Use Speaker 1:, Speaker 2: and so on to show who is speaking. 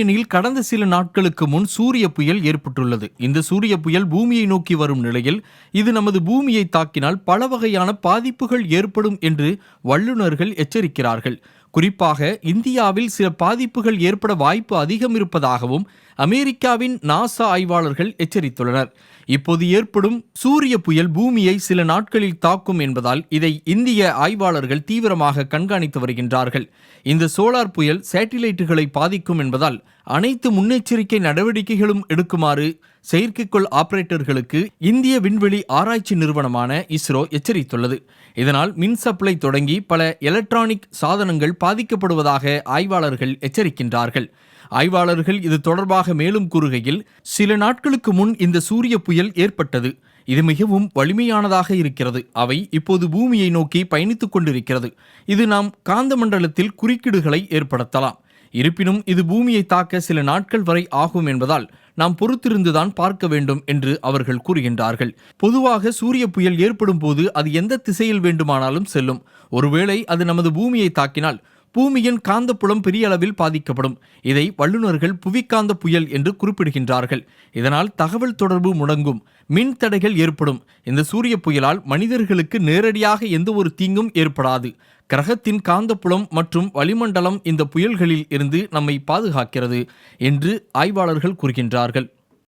Speaker 1: விண்வெளியில் கடந்த சில நாட்களுக்கு முன் சூரிய புயல் ஏற்பட்டுள்ளது இந்த சூரிய புயல் பூமியை நோக்கி வரும் நிலையில் இது நமது பூமியை தாக்கினால் பல வகையான பாதிப்புகள் ஏற்படும் என்று வல்லுநர்கள் எச்சரிக்கிறார்கள் குறிப்பாக இந்தியாவில் சில பாதிப்புகள் ஏற்பட வாய்ப்பு அதிகம் இருப்பதாகவும் அமெரிக்காவின் நாசா ஆய்வாளர்கள் எச்சரித்துள்ளனர் இப்போது ஏற்படும் சூரிய புயல் பூமியை சில நாட்களில் தாக்கும் என்பதால் இதை இந்திய ஆய்வாளர்கள் தீவிரமாக கண்காணித்து வருகின்றார்கள் இந்த சோலார் புயல் சேட்டிலைட்டுகளை பாதிக்கும் என்பதால் அனைத்து முன்னெச்சரிக்கை நடவடிக்கைகளும் எடுக்குமாறு செயற்கைக்கோள் ஆபரேட்டர்களுக்கு இந்திய விண்வெளி ஆராய்ச்சி நிறுவனமான இஸ்ரோ எச்சரித்துள்ளது இதனால் மின் சப்ளை தொடங்கி பல எலக்ட்ரானிக் சாதனங்கள் பாதிக்கப்படுவதாக ஆய்வாளர்கள் எச்சரிக்கின்றார்கள் ஆய்வாளர்கள் இது தொடர்பாக மேலும் கூறுகையில் சில நாட்களுக்கு முன் இந்த சூரிய புயல் ஏற்பட்டது இது மிகவும் வலிமையானதாக இருக்கிறது அவை இப்போது பூமியை நோக்கி பயணித்துக் கொண்டிருக்கிறது இது நாம் காந்த மண்டலத்தில் குறுக்கீடுகளை ஏற்படுத்தலாம் இருப்பினும் இது பூமியை தாக்க சில நாட்கள் வரை ஆகும் என்பதால் நாம் பொறுத்திருந்துதான் பார்க்க வேண்டும் என்று அவர்கள் கூறுகின்றார்கள் பொதுவாக சூரிய புயல் ஏற்படும் போது அது எந்த திசையில் வேண்டுமானாலும் செல்லும் ஒருவேளை அது நமது பூமியை தாக்கினால் பூமியின் காந்தப்புலம் பெரிய அளவில் பாதிக்கப்படும் இதை வல்லுநர்கள் புவிக்காந்த புயல் என்று குறிப்பிடுகின்றார்கள் இதனால் தகவல் தொடர்பு முடங்கும் மின் தடைகள் ஏற்படும் இந்த சூரிய புயலால் மனிதர்களுக்கு நேரடியாக எந்த ஒரு தீங்கும் ஏற்படாது கிரகத்தின் காந்தப்புலம் மற்றும் வளிமண்டலம் இந்த புயல்களில் இருந்து நம்மை பாதுகாக்கிறது என்று ஆய்வாளர்கள் கூறுகின்றார்கள்